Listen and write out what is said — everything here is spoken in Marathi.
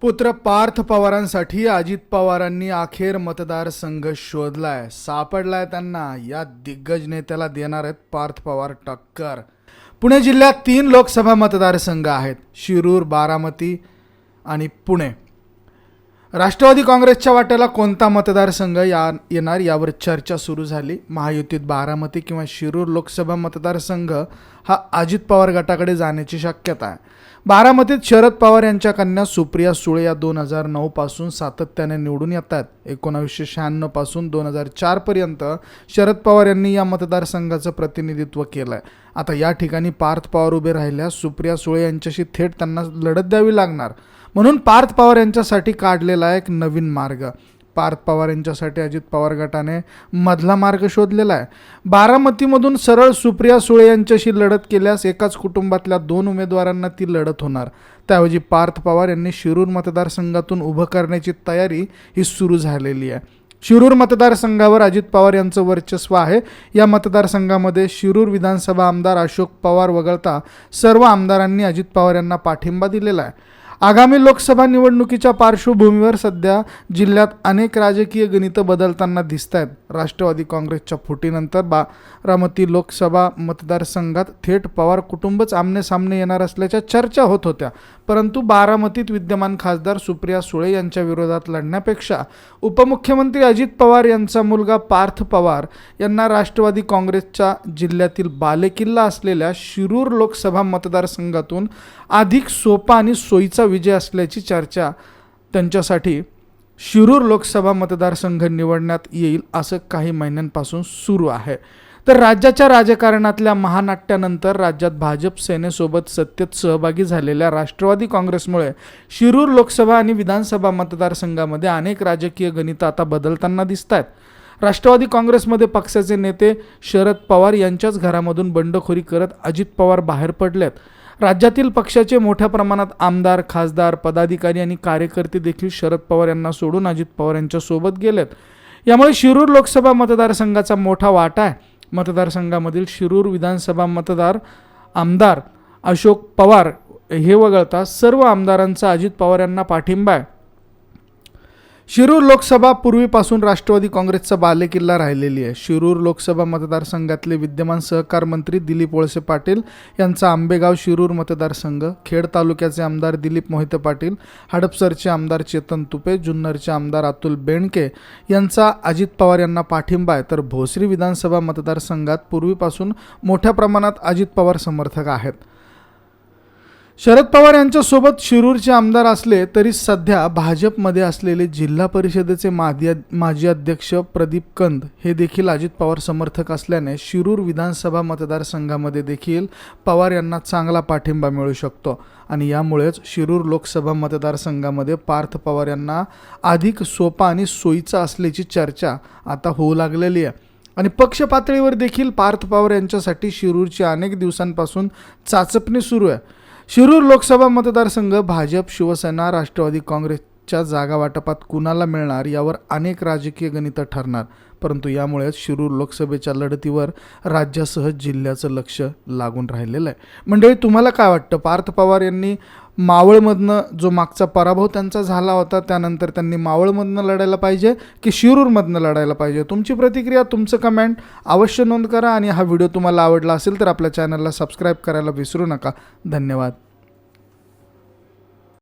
पुत्र पार्थ पवारांसाठी अजित पवारांनी अखेर मतदारसंघ शोधलाय. सापडलाय त्यांना. या दिग्गज नेत्याला देणार आहेत पार्थ पवार टक्कर. पुणे जिल्ह्यात तीन लोकसभा मतदारसंघ आहेत. शिरूर बारामती आणि पुणे. राष्ट्रवादी काँग्रेसच्या वाट्याला कोणता मतदारसंघ या येणार? यावर चर्चा सुरू झाली. महायुतीत बारामती किंवा शिरूर लोकसभा मतदारसंघ हा अजित पवार गटाकडे जाण्याची शक्यता आहे. बारामतीत शरद पवार यांच्या कन्या सुप्रिया सुळे या दोन हजार नऊ पासून सातत्याने निवडून येत आहेत एकोणावीसशे शहाण्णवपासून दोन हजार चार पर्यंत शरद पवार यांनी या मतदारसंघाचं प्रतिनिधित्व केलं आहे आता या ठिकाणी पार्थ पवार उभे राहिल्यास सुप्रिया सुळे यांच्याशी थेट त्यांना लढत द्यावी लागणार. म्हणून पार्थ पवार यांच्यासाठी काढलेला एक नवीन मार्ग. पार्थ पवार यांच्यासाठी अजित पवार गटाने मधला मार्ग शोधलेला आहे. बारामतीमधून सरळ सुप्रिया सुळे यांच्याशी लढत केल्यास एकाच कुटुंबातल्या दोन उमेदवारांना ती लढत होणार. त्याऐवजी पार्थ पवार यांनी शिरूर मतदारसंघातून उभं करण्याची तयारी ही सुरू झालेली आहे. शिरूर मतदारसंघावर अजित पवार यांचं वर्चस्व आहे. या मतदारसंघामध्ये शिरूर विधानसभा आमदार अशोक पवार वगळता सर्व आमदारांनी अजित पवार यांना पाठिंबा दिलेला आहे. आगामी लोकसभा निवडणुकीच्या पार्श्वभूमीवर सध्या जिल्ह्यात अनेक राजकीय गणितं बदलताना दिसत आहेत राष्ट्रवादी काँग्रेसच्या फुटीनंतर बारामती लोकसभा मतदारसंघात थेट पवार कुटुंबच आमने सामने येणार असल्याच्या चर्चा होत होत्या. परंतु बारामतीत विद्यमान खासदार सुप्रिया सुळे यांच्या विरोधात लढण्यापेक्षा उपमुख्यमंत्री अजित पवार यांचा मुलगा पार्थ पवार यांना राष्ट्रवादी काँग्रेसच्या जिल्ह्यातील बालेकिल्ला असलेल्या शिरूर लोकसभा मतदारसंघातून अधिक सोपा आणि सोयीचा विजय असल्याची चर्चा त्यांच्यासाठी शिरूर लोकसभा मतदारसंघ निवडण्यात येईल असं काही महिन्यांपासून सुरू आहे. तर राज्याच्या राजकारणातल्या महानाट्यानंतर राज्यात भाजप सेनेसोबत सत्तेत सहभागी झालेल्या राष्ट्रवादी काँग्रेसमुळे शिरूर लोकसभा आणि विधानसभा मतदारसंघामध्ये अनेक राजकीय गणितं आता बदलताना दिसत आहेत राष्ट्रवादी काँग्रेसमध्ये पक्षाचे नेते शरद पवार यांच्याच घरामधून बंडखोरी करत अजित पवार बाहेर पडलेत. राज्यातील पक्षाचे मोठ्या प्रमाणात आमदार खासदार पदाधिकारी आणि कार्यकर्ते देखील शरद पवार यांना सोडून अजित पवार यांच्यासोबत गेलेत. यामुळे शिरूर लोकसभा मतदारसंघाचा मोठा वाटा आहे. मतदारसंघामधील शिरूर विधानसभा मतदार आमदार अशोक पवार हे वगळता सर्व आमदारांचा अजित पवार यांना पाठिंबा आहे. शिरूर लोकसभा पूर्वीपासून राष्ट्रवादी काँग्रेसचा बालेकिल्ला राहिलेली आहे. शिरूर लोकसभा मतदारसंघातले विद्यमान सहकार मंत्री दिलीप वळसे पाटील यांचा आंबेगाव शिरूर मतदारसंघ खेड तालुक्याचे आमदार दिलीप मोहिते पाटील हडपसरचे आमदार चेतन तुपे जुन्नरचे आमदार अतुल बेणके यांचा अजित पवार यांना पाठिंबा आहे. तर भोसरी विधानसभा मतदारसंघात पूर्वीपासून मोठ्या प्रमाणात अजित पवार समर्थक आहेत. शरद पवार यांच्यासोबत शिरूरचे आमदार असले तरी सध्या भाजपमध्ये असलेले जिल्हा परिषदेचे मादी माजी अध्यक्ष प्रदीप कंद हे देखील अजित पवार समर्थक असल्याने शिरूर विधानसभा मतदारसंघामध्ये देखील पवार यांना चांगला पाठिंबा मिळू शकतो. आणि यामुळेच शिरूर लोकसभा मतदारसंघामध्ये पार्थ पवार यांना अधिक सोपा आणि सोयीचा असल्याची चर्चा आता होऊ लागलेली आहे. आणि पक्ष पातळीवर देखील पार्थ पवार यांच्यासाठी शिरूरची अनेक दिवसांपासून चाचपणी सुरू आहे. शिरूर लोकसभा मतदारसंघ भाजप शिवसेना राष्ट्रवादी काँग्रेसच्या जागा वाटपात कुणाला मिळणार यावर अनेक राजकीय गणितं ठरणार. परंतु यामुळेच शिरूर लोकसभेच्या लढतीवर राज्यासह जिल्ह्याचं लक्ष लागून राहिलेलं आहे. मंडळी तुम्हाला काय वाटतं? पार्थ पवार यांनी मावळमधनं जो मागचा पराभव त्यांचा झाला होता त्यानंतर त्यांनी मावळमधनं लढायला पाहिजे की शिरूरमधनं लढायला पाहिजे? तुमची प्रतिक्रिया तुमचं कमेंट अवश्य नोंद करा आणि हा व्हिडिओ तुम्हाला आवडला असेल तर आपल्या चॅनलला सबस्क्राईब करायला विसरू नका. धन्यवाद.